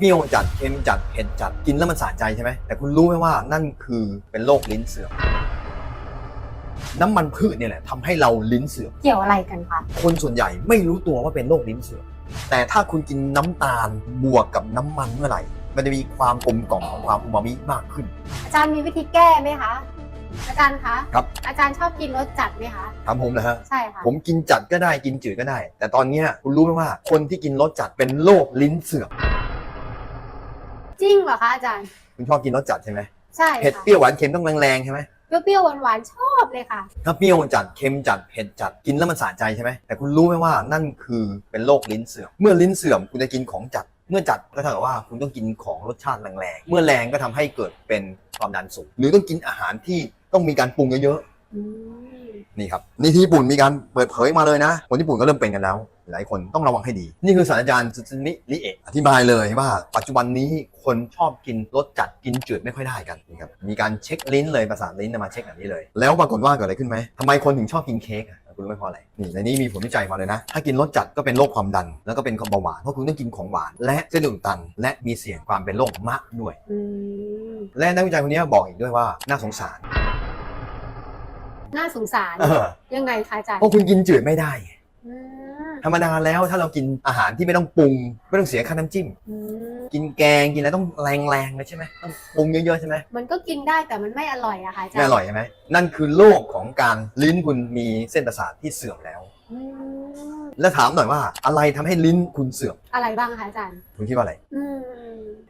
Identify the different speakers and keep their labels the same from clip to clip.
Speaker 1: เปรี้ยวจัดเค็มจัดเผ็ดจัดกินแล้วมันสะใจใช่ไหมแต่คุณรู้ไหมว่านั่นคือเป็นโรคลิ้นเสื่อมน้ำมันพืชเนี่ยแหละทำให้เราลิ้นเสื่อม
Speaker 2: เกี่ยวอะไรกันคะ
Speaker 1: คนส่วนใหญ่ไม่รู้ตัวว่าเป็นโรคลิ้นเสื่อมแต่ถ้าคุณกินน้ำตาลบวกกับน้ำมันเมื่อไหร่ มันจะมีความกลมกล่อมของความอูมามิมากขึ้น
Speaker 2: อาจารย์มีวิธีแก้ไหมคะ อาจารย์คะ
Speaker 1: ครับ
Speaker 2: อาจารย์ชอบกินรสจัดไหมคะ
Speaker 1: ถามผมนะฮะ
Speaker 2: ใช่ค่ะ
Speaker 1: ผมกินจัดก็ได้กินจืดก็ได้ แต่ตอนเนี้ยคุณรู้ไหมว่า คนที่กินรสจัดเป็นโรคลิ้นเสื่อม
Speaker 2: จริงเหรอคะอาจารย์
Speaker 1: คุณชอบกินรสจัดใช่ไหม
Speaker 2: ใช่
Speaker 1: เผ็ด
Speaker 2: ค่ะ
Speaker 1: เปรี้ยวหวานเค็มต้องแรงๆใช่ไหม
Speaker 2: เปรี้ยวๆหวานๆชอบเลยค่ะ
Speaker 1: ถ้าเปรี้ยวจัดเค็มจัดเผ็ดจัดกินแล้วมันสะใจใช่ไหมแต่คุณรู้ไหมว่านั่นคือเป็นโรคลิ้นเสื่อม เมื่อลิ้นเสื่อมคุณจะกินของจัด เมื่อจัดก็เท่ากับว่าคุณต้องกินของรสชาติแรงๆเมื่อแรงก็ทำให้เกิดเป็นความดันสูงหรือต้องกินอาหารที่ต้องมีการปรุงเยอะ
Speaker 2: อืม
Speaker 1: ๆ นี่ครับนี่ที่ญี่ปุ่นมีการเปิดเผยมาเลยนะ คนญี่ปุ่นก็เริ่มเป็นกันแล้ว หลายคนต้องระวังให้ดี นี่คือศาสตราจารย์ซึซึนิริเอะอธิบายเลยว่า ปัจจุบันนี้คนชอบกินรสจัดกินจืดไม่ค่อยได้กันนี่ครับมีการเช็คลิ้นเลยประสาทลิ้นมาเช็คแบบนี้เลย แล้วปรากฏว่าเกิดอะไรขึ้นไหมทำไมคนถึงชอบกินเค้กอะคุณรู้ไหมเพราะอะไร นี่ในนี้มีผลวิจัยมาเลยนะ ถ้ากินรสจัดก็เป็นโรคความดัน แล้วก็เป็นความเบาหวาน เพราะคุณต้องกินของหวาน และเส้นเลือดอุดตัน และมีเสี่ยงความเป็นโรคมะด้วย
Speaker 2: อืม
Speaker 1: และนักวิจัยคนนี้บอกอีกด้วยว่าน่าสงสาร
Speaker 2: น่าสงสาร
Speaker 1: เออ
Speaker 2: ยังไงคะอาจารย์
Speaker 1: เพราะคุณกินจืดไม่ได้
Speaker 2: อืม
Speaker 1: ธรรมดาแล้วถ้าเรากินอาหารที่ไม่ต้องปรุง ไม่ต้องเสียค่าน้ำจิ้ม
Speaker 2: อืม
Speaker 1: กินแกงกินอะไรต้องแรงๆเลยใช่ไหมต้องปรุงเยอะๆใช่ไหม
Speaker 2: มันก็กินได้แต่มันไม่อร่อยอะค่ะอาจารย์
Speaker 1: ไม่อร่อยใช่ไหมนั่นคือโรคของการลิ้นคุณมีเส้นประสาทที่เสื่อมแล้ว
Speaker 2: อืม
Speaker 1: แล้วถามหน่อยว่าอะไรทำให้ลิ้นคุณเสื่อม
Speaker 2: อะไรบ้างคะอาจารย์
Speaker 1: คุณคิดว่าอะไร
Speaker 2: อืม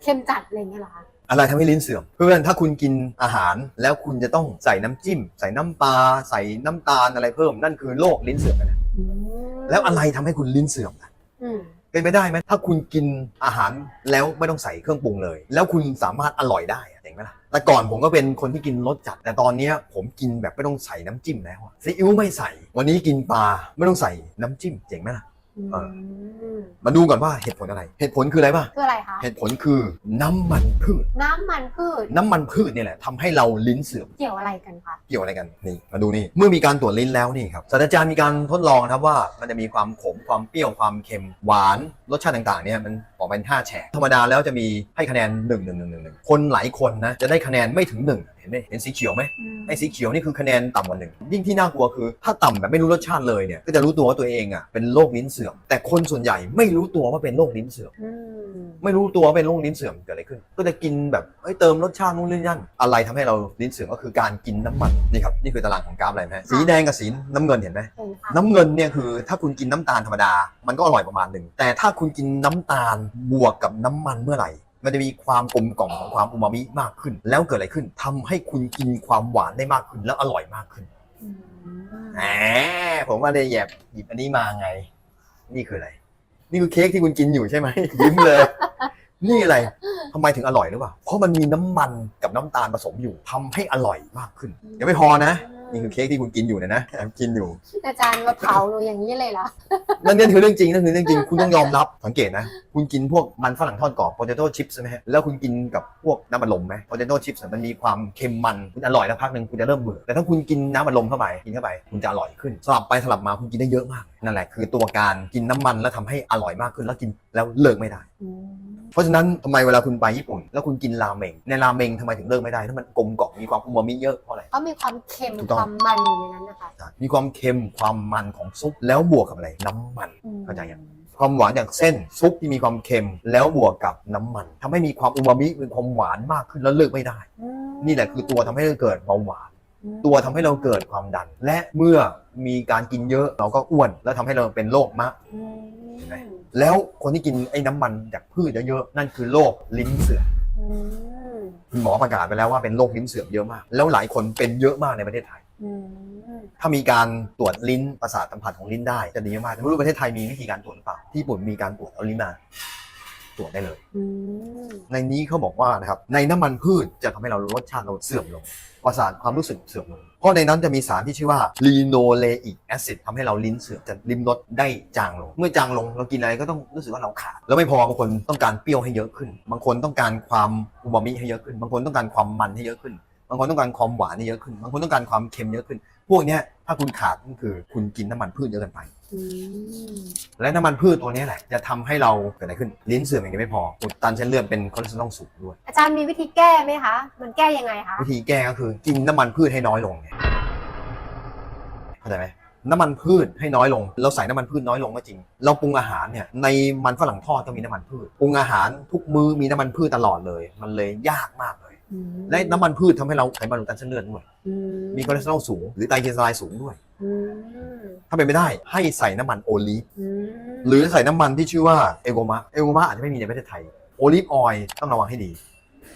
Speaker 2: เค็มจัดอะไรอย่างเงี้ยเหรอคะ
Speaker 1: อะไรทำให้ลิ้นเสื่อม เพื่อนถ้าคุณกินอาหารแล้วคุณจะต้องใส่น้ำจิ้ม ใส่น้ำปลาใส่น้ำตาลอะไรเพิ่มนั่นคือโรคลิ้นเสื่อมนะ
Speaker 2: อืม
Speaker 1: แล้วอะไรทำให้คุณลิ้นเสื่อมล่ะ
Speaker 2: อืม
Speaker 1: เป็นไปได้ไหมถ้าคุณกินอาหารแล้วไม่ต้องใส่เครื่องปรุงเลย แล้วคุณสามารถอร่อยได้อะเจ๋งไหมล่ะแต่ก่อนผมก็เป็นคนที่กินรสจัด แต่ตอนเนี้ยผมกินแบบไม่ต้องใส่น้ำจิ้มแล้วอะซีอิ๊วไม่ใส่ วันนี้กินปลาไม่ต้องใส่น้ำจิ้มเจ๋งไหมล่ะเออ
Speaker 2: ม
Speaker 1: มาดูก่อนว่าเหตุผลอะไร เหตุผลคืออะไรป่ะ
Speaker 2: คืออะไรคะ
Speaker 1: เหตุผลคือน้ำมันพืช
Speaker 2: น้ำมันพืช
Speaker 1: น้ำมันพืชเนี่ยแหละทำให้เราลิ้นเสื่อม
Speaker 2: เกี่ยวอะไรกันคะ
Speaker 1: เกี่ยวอะไรกันนี่มาดูนี่ เมื่อมีการตรวจลิ้นแล้วนี่ครับศาสตราจารย์มีการทดลองนะครับว่ามันจะมีความขมความเปรี้ยวความเค็มหวานรสชาติต่างๆเนี่ยมันออกเป็นห้าแฉกธรรมดาแล้วจะมีให้คะแนน 1 1 1 1 1 คนหลายคนนะจะได้คะแนนไม่ถึง 1 เห็นไหมเห็นสีเขียวไหม
Speaker 2: อืม
Speaker 1: ไอ้สีเขียวนี่คือคะแนนต่ำกว่าหนึ่งยิ่งที่น่ากลัวคือ ถ้าต่ำแบบไม่รู้รสชาติเลยเนี่ยก็จะรู้ตัวว่าตัวเองอะเป็นโรคลิ้นเสื่อมแต่คนส่วนใหญ่ไม่รู้ตัวว่าเป็นโรคลิ้นเสื่อม
Speaker 2: อืม
Speaker 1: ไม่รู้ตัวว่าเป็นโรคลิ้นเสื่อมเกิดอะไรขึ้น ก็จะกินแบบเอ้ยเติมรสชาตินู่นนี่นั่นอะไรทำให้เราลิ้นเสื่อมก็คือการกินน้ำมันนี่ครับนี่คือตารางของกราฟอะไรไหมสีแดงกับสีน้ำเงินเห็นไหม
Speaker 2: เห็นค่ะ
Speaker 1: น้ำเงินเนี่ยคือถ้าคุณกินน้ำตาลธรรมดา มันก็อร่อยประมาณหนึ่ง แต่ถ้าคุณกินน้ำตาลบวกกับน้ำมันเมื่อไหร่ มันจะมีความกลมกล่อมของความอูมามิมากขึ้น แล้วเกิดอะไรขึ้นทำให้คุณกินความหวานได้มากขึ้น แล้วอร่อยมากขึ้น
Speaker 2: อืม
Speaker 1: แหมผมว่าได้แยบหยิบอันนี้มาไง นี่คืออะไร นี่คือเค้กที่คุณกินอยู่ใช่ไหม ยิ้มเลย นี่อะไรทำไมถึงอร่อยหรือเปล่า เพราะมันมีน้ำมันกับน้ำตาลผสมอยู่ทำให้อร่อยมากขึ้นยังไม่พอนะ นี่คือเค้กที่คุณกินอยู่เนยนะแอบกินอยู่
Speaker 2: อาจารย์มาเผาหนูอย่างนี้เลยเหรอ
Speaker 1: นั่นนั่นคือเรื่องจริงนั่นคือเรื่องจริงคุณต้องยอมรับสังเกตนะ คุณกินพวกมันฝรั่งทอดกรอบ potato chips ใช่ไหมฮะแล้วคุณกินกับพวกน้ำมันลมไหม potato chips มันมีความเค็มมันคุณอร่อยแล้วพักหนึ่งคุณจะเริ่มเบื่อแต่ถ้าคุณกินน้ำมันลมเข้าไปกินเข้าไป คุณจะอร่อยขึ้นสลับไปสลับมาคุณกินได้เยอะมากนั่นแหละคือตัวการกินน้ำมันแล้วทำให้อร่อยมากขึ้นแล้วกินแล้วเลิกไม่ได้
Speaker 2: อืม
Speaker 1: เพราะฉะนั้นทำไมเวลาคุณไปญี่ปุ่น แล้วคุณกินราเมงในราเมงทำไมถึงเลิกไม่ได้ถ้ามันกลมกล่อมมีความอูมามิเยอะเพราะอะไร
Speaker 2: เขามีความเค็ม
Speaker 1: ถูกต้อง
Speaker 2: ความมันอยู่ในนั้นนะคะ
Speaker 1: มีความเค็มความมันของซุปแล้วบวกกับอะไรน้ำมัน
Speaker 2: อืม
Speaker 1: เข้าใจยังความหวานจากเส้นซุปที่มีความเค็มแล้วบวกกับน้ำมันทำให้มีความอูมามิมีความหวานมากขึ้นแล้วเลิกไม่ได้
Speaker 2: อืม
Speaker 1: นี่แหละคือตัวทำให้เราเกิดเบาหวาน
Speaker 2: อืม
Speaker 1: ตัวทำให้เราเกิดความดัน และเมื่อมีการกินเยอะเราก็อ้วน แล้วทำให้เราเป็นโรคมะ
Speaker 2: อืม
Speaker 1: เห็นไหม แล้วคนที่กินไอ้น้ำมันจากพืชเยอะๆนั่นคือโรคลิ้นเสื่อม
Speaker 2: อืม
Speaker 1: คุณ หมอประกาศไปแล้วว่าเป็นโรคลิ้นเสื่อมเยอะมาก แล้วหลายคนเป็นเยอะมากในประเทศไทย
Speaker 2: อืม
Speaker 1: ถ้ามีการตรวจลิ้นประสาทสัมผัสของลิ้นได้จะดีมากแต่ไม่รู้ประเทศไทยมีวิธีการตรวจหรือเปล่าที่ญี่ปุ่นมีการตรวจเอาลิ้นมาตรวจได้เลย
Speaker 2: อืม
Speaker 1: ในนี้เขาบอกว่านะครับในน้ำมันพืชจะทำให้เรารสชาติเราเสื่อมลงประสาทความรู้สึกเสื่อมลง เพราะในนั้นจะมีสารที่ชื่อว่าลีโนเลอิกแอซิดทำให้เราลิ้นเสื่อมจะลิ้มรสได้จางลง เมื่อจางลงเรากินอะไรก็ต้องรู้สึกว่าเราขาด แล้วไม่พอบางคนต้องการเปรี้ยวให้เยอะขึ้น บางคนต้องการความอูมามิให้เยอะขึ้น บางคนต้องการความมันให้เยอะขึ้น บางคนต้องการความหวานนี่เยอะขึ้น บางคนต้องการความเค็มเยอะขึ้น พวกเนี้ยถ้าคุณขาดก็คือคุณกินน้ำมันพืชเยอะเกินไป
Speaker 2: อืม
Speaker 1: และน้ำมันพืชตัวนี้แหละ จะทำให้เราเกิดอะไรขึ้น ลิ้นเสื่อมอย่างเดียวไม่พออุดตันเส้นเลือดเป็นคอเลสเตอรอลสูงด้วย
Speaker 2: อาจารย์มีวิธีแก้ไหมคะ มันแก้ยังไงคะ
Speaker 1: วิธีแก้ก็คือกินน้ำมันพืชให้น้อยลงไงเข้าใจไหมน้ำมันพืชให้น้อยลง เราใส่น้ำมันพืชน้อยลงก็จริง เราปรุงอาหารเนี่ยในมันฝรั่งทอดก็มีน้ำมันพืชปรุงอาหารทุกมื้อมีน้ำมันพืชตลอดเลย มันเลยยากมากเลย
Speaker 2: อืม
Speaker 1: และน้ำมันพืชทำให้เราไขมันอุดตันเส้นเลือดด้วย
Speaker 2: อื
Speaker 1: มีคอเลสเตอรอลสูง หรือไตรกลีเซอไรด์สูงด้วย
Speaker 2: อืม
Speaker 1: ถ้าเป็นไม่ได้ให้ใส่น้ำมันโอลีฟ
Speaker 2: อืม
Speaker 1: หรือใส่น้ำมันที่ชื่อว่าเอโกมะเอโกมะอาจจะไม่มีในประเทศไทยโอลีฟออยล์ต้องระวังให้ดี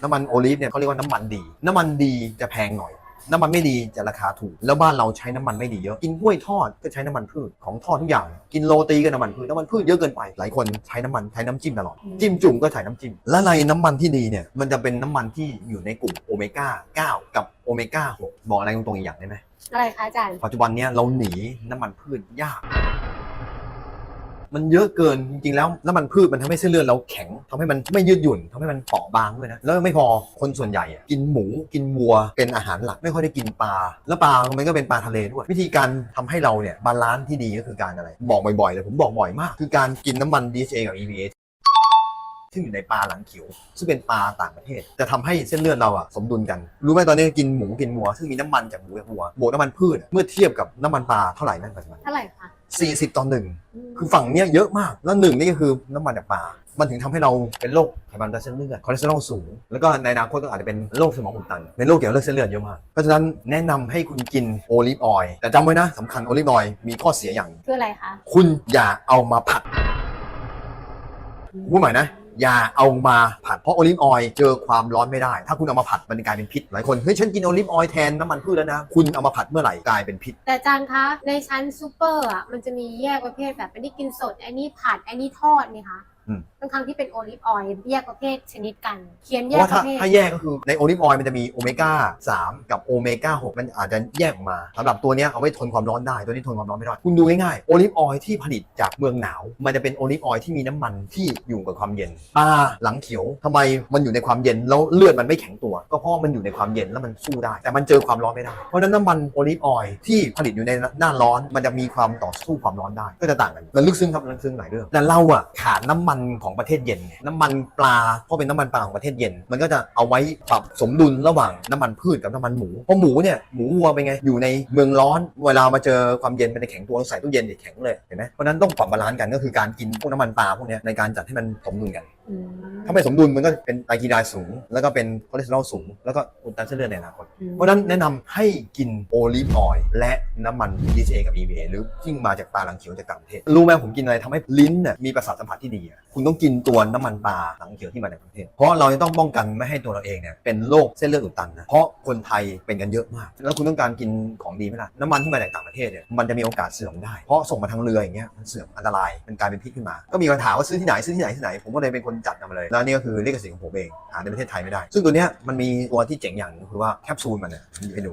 Speaker 1: น้ำมันโอลีฟเนี่ยเขาเรียกว่าน้ำมันดี น้ำมันดีจะแพงหน่อย น้ำมันไม่ดีจะราคาถูก แล้วบ้านเราใช้น้ำมันไม่ดีเยอะ กินกล้วยทอดก็ใช้น้ำมันพืชของทอดทุกอย่าง กินโรตีก็น้ำมันพืชน้ำมันพืชเยอะเกินไปหลายคนใช้น้ำมันใช้น้ำจิ้มตลอดจิ้มจุ่มก็ใส่น้ำจิ้มและในน้ำมันที่ดีเนี่ยมันจะเป็นน้ำมันที่อยู่ในกลุ่มโอเมก้า9 กับโอเมก้า6บอกอะไรตรงๆอีกอย่างได้ไหม
Speaker 2: อะไรคะอาจารย์
Speaker 1: ปัจจุบันเนี้ยเราหนีน้ำมันพืชยาก มันเยอะเกินจริงๆแล้วน้ำมันพืชมันทำให้เส้นเลือดเราแข็งทำให้มันไม่ยืดหยุ่นทำให้มันเปราะบางด้วยนะแล้วไม่พอคนส่วนใหญ่อะกินหมูกินวัวเป็นอาหารหลักไม่ค่อยได้กินปลาแล้วปลามันก็เป็นปลาทะเลด้วยวิธีการทำให้เราเนี่ยบาลานซ์ที่ดีก็คือการอะไร บอกบ่อยๆเลยผมบอกบ่อยมาก คือการกินน้ำมัน DHA กับ EPA ซึ่งอยู่ในปลาหลังเขียว ซึ่งเป็นปลาต่างประเทศ จะทำให้เส้นเลือดเราอะสมดุลกัน รู้ไหมตอนนี้กินหมูกินวัว ซึ่งมีน้ำมันจากหมูกับวัวบวกน้ำมันพืชอะเมื่อเทียบกับน้ำมันปลาเท่าไหร่นั่นปัจจุบัน
Speaker 2: เท่าไหร่คะ
Speaker 1: 40 ต่อหนึ่ง
Speaker 2: ม
Speaker 1: คือฝั่งเนี้ยเยอะมาก แล้วหนึ่งนี่ก็คือน้ำมันจากปลามันถึงทำให้เราเป็นโรคไขมันในเส้นเลือดคอเลสเตอรอลสูง แล้วก็ในอนาคตก็อาจจะเป็นโรคสมองอุดตันเป็นโรคเกี่ยวกับเลือดเส้นเลือดเยอะมาก เพราะฉะนั้นแนะนำให้คุณกินโอลิฟออยล์แต่จำไว้นะสำคัญโอลิฟออยล์มีข้อเสียอย่าง
Speaker 2: คืออะไรคะ
Speaker 1: คุณอย่าเอามาผัดพูดใหม่นะ อย่าเอามาผัดเพราะโอลิฟออยล์เจอความร้อนไม่ได้ ถ้าคุณเอามาผัดมันจะกลายเป็นพิษหลายคนเฮ้ยฉันกินโอลิฟออยล์แทนน้ำมันพืชแล้วนะ คุณเอามาผัดเมื่อไหร่กลายเป็นพิษ
Speaker 2: แต่อาจารย์คะ ในชั้นซูเปอร์อะมันจะมีแยกประเภทแบบอันนี้กินสด อันนี้ผัด อันนี้ทอดนี่คะ
Speaker 1: อืม
Speaker 2: ทั้งๆที่เป็นโอลิฟออยล์แยกประเภทชนิดกัน เขียน
Speaker 1: เพ
Speaker 2: แย
Speaker 1: ราะ
Speaker 2: ก
Speaker 1: ว่า
Speaker 2: ป
Speaker 1: ถ้า
Speaker 2: ระเภท
Speaker 1: ถ้าแยกก็คือในโอลิฟออยล์มันจะมีโอเมก้า3กับโอเมก้า6มันอาจจะแยกออกมาสำหรับตัวเนี้ยเอาไว้ทนความร้อนได้ตัวนี้ทนความร้อนไม่ได้คุณดูง่ายๆโอลิฟออยล์ที่ผลิตจากเมืองหนาว มันจะเป็นโอลิฟออยล์ที่มีน้ำมันที่อยู่กับความเย็นปลาหลังเขียวทำไมมันอยู่ในความเย็นแล้วเลือดมันไม่แข็งตัว ก็เพราะมันอยู่ในความเย็นแล้วมันสู้ได้ แต่มันเจอความร้อนไม่ได้เพราะฉะนั้นน้ำมันโอลิฟออยล์ที่ผลิตอยู่ในหน้าร้อน มันจะมีความต่อสู้ความร้อนได้ก็จะต่างกันมันลึกซึ้งครับมันลึกซึ้งหลายเรื่องแต่เราอะขาดน้ำมันของประเทศเย็นไงน้ำมันปลาเพราะเป็นน้ำมันปลาของประเทศเย็น มันก็จะเอาไว้ปรับสมดุลระหว่างน้ำมันพืชกับน้ำมันหมูเพราะหมูเนี่ยหมูวัวเป็นไงอยู่ในเมืองร้อน เวลามาเจอความเย็นเป็นแข็งตัวใส่ตู้เย็นเนี่ยแข็งเลยเห็นไหมเพราะนั้นต้องปรับบาลานซ์กันก็คือการกินพวกน้ำมันปลาพวกเนี้ยในการจัดให้มันสมดุลกันถ้าไม่สมดุลมันก็เป็นไตรกลีเซอไรด์สูง แล้วก็เป็นคอเลสเตอรอลสูง แล้วก็อุดตันเส้นเลือดในอนาคต
Speaker 2: อืม
Speaker 1: เพราะฉะนั้นแนะนำให้กินโอลิฟออยล์และน้ำมัน DHA กับ EVA หรือที่มาจากปลาหลังเขียวจากต่างประเทศ รู้ไหมผมกินอะไรทำให้ลิ้นน่ะมีประสาทสัมผัสที่ดีอะคุณต้องกินตัวน้ำมันปลาหลังเขียวที่มาจากต่างประเทศ เพราะเราจะต้องป้องกันไม่ให้ตัวเราเองเนี่ยเป็นโรคเส้นเลือดอุดตันนะ เพราะคนไทยเป็นกันเยอะมาก แล้วคุณต้องการกินของดีไหมล่ะ น้ำมันที่มาจากต่างประเทศเนี่ยมันจะมีโอกาสเสื่อมได้ เพราะส่งมาทางเรืออย่างเงี้ยมันเสื่อมอันตราย มันกลายเป็นพิษขึ้นมา ก็มีคำถามว่าซื้อที่ไหนซื้อที่ไหนที่ไหน ผมก็เลยเป็นคนจัดนำมาเลยแล้วนี่ก็คือลิขสิทธิ์ของผมเองหาในประเทศไทยไม่ได้ ซึ่งตัวเนี้ยมันมีตัวที่เจ๋งอย่างหนึงคือว่าแคปซูลมันเนี่ยไปดู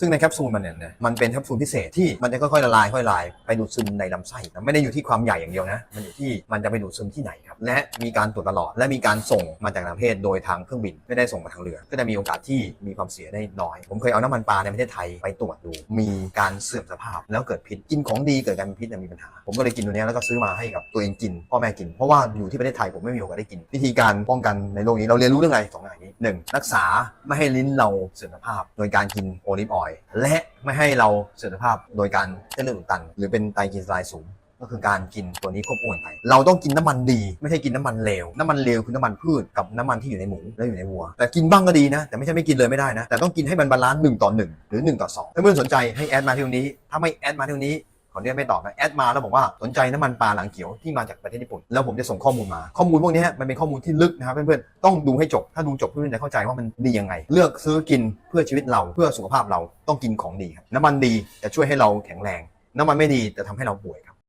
Speaker 1: ซึ่งในแคปซูลมันเนี่ยนะมันเป็นแคปซูลพิเศษที่มันจะค่อยๆละลายค่อยๆละลายไปดูดซึมในลำไส้นะไม่ได้อยู่ที่ความใหญ่อย่างเดียวนะ มันอยู่ที่มันจะไปดูดซึมที่ไหนครับและมีการตรวจตลอด และมีการส่งมาจากต่างประเทศโดยทางเครื่องบินไม่ได้ส่งมาทางเรือ ก็จะมีโอกาสที่มีความเสียได้น้อย ผมเคยเอาน้ำมันปลาในประเทศไทยไปตรวจดู มีการเสื่อมสภาพ แล้วเกิดพิษกินของดีเกิดการพิษเนี่ยมีปัญหา ผมก็เลยกินตัวเนี้ยแล้วก็ซื้อมาให้กับตัวเองกินพ่อแม่กิน เพราะว่าอยู่ที่ประเทศไทยผมไม่มีโอกาสได้กิน วิธีการป้องกันในโลกนี้เราเรียนรู้เรื่องอะไรสองอย่างนี้หนึ่งรักษาไม่ให้ลิ้นเราเสื่อมสภาพ โดยการกินโอลิฟออยและไม่ให้เราเสื่อมสภาพโดยการเส้นเลือดอุดตัน หรือเป็นไตรกลีเซอไรด์สูง ก็คือการกินตัวนี้ควบคู่กันไป เราต้องกินน้ำมันดีไม่ใช่กินน้ำมันเลวน้ำมันเลวคือน้ำมันพืชกับน้ำมันที่อยู่ในหมูและอยู่ในวัว แต่กินบ้างก็ดีนะ แต่ไม่ใช่ไม่กินเลยไม่ได้นะ แต่ต้องกินให้มันบาลานซ์หนึ่งต่อหนึ่งหรือหนึ่งต่อสองถ้าเพื่อนสนใจให้แอดมาที่ตรงนี้ ถ้าไม่แอดมาที่ตรงนี้ ขอเรียไม่ตอบนะแอดมาแล้วบอกว่าสนใจน้ำมันปลาหลังเขียวที่มาจากประเทศญี่ปุ่นแล้วผมจะส่งข้อมูลมา ข้อมูลพวกนี้มันเป็นข้อมูลที่ลึกนะครับเพื่อนๆต้องดูให้จบถ้าดูจบเพื่อนๆจะเข้าใจว่ามันดียังไง เลือกซื้อกินเพื่อชีวิตเราเพื่อสุขภาพเราต้องกินของดีครับน้ำมันดีจะช่วยให้เราแข็งแรง น้ำมันไม่ดีจะทำให้เราป่วยครับ